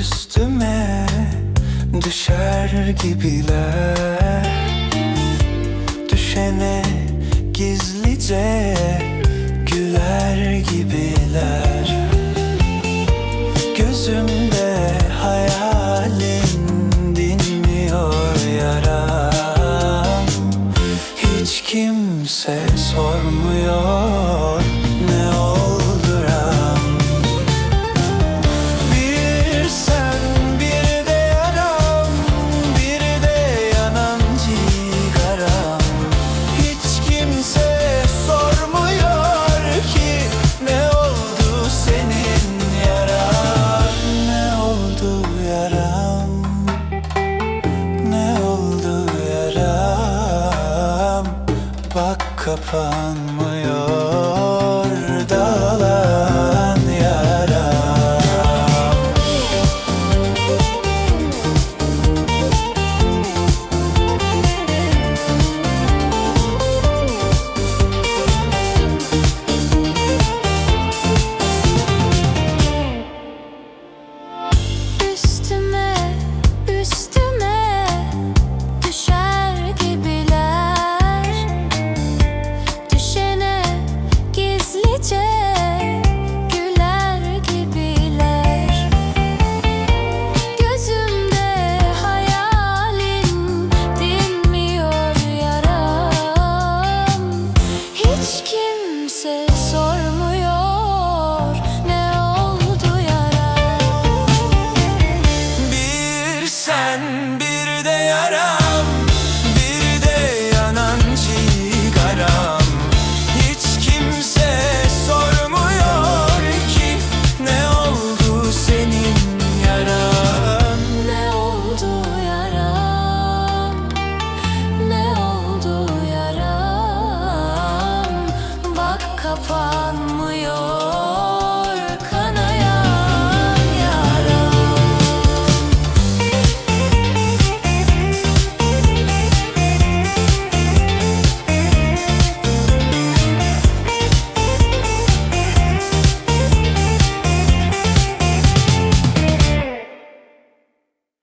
üstüme düşer gibiler. Düşene gizlice güler gibiler. Gözümde hayalin dinmiyor yaram. Hiç kimse sormuyor. kapanmaz aşkım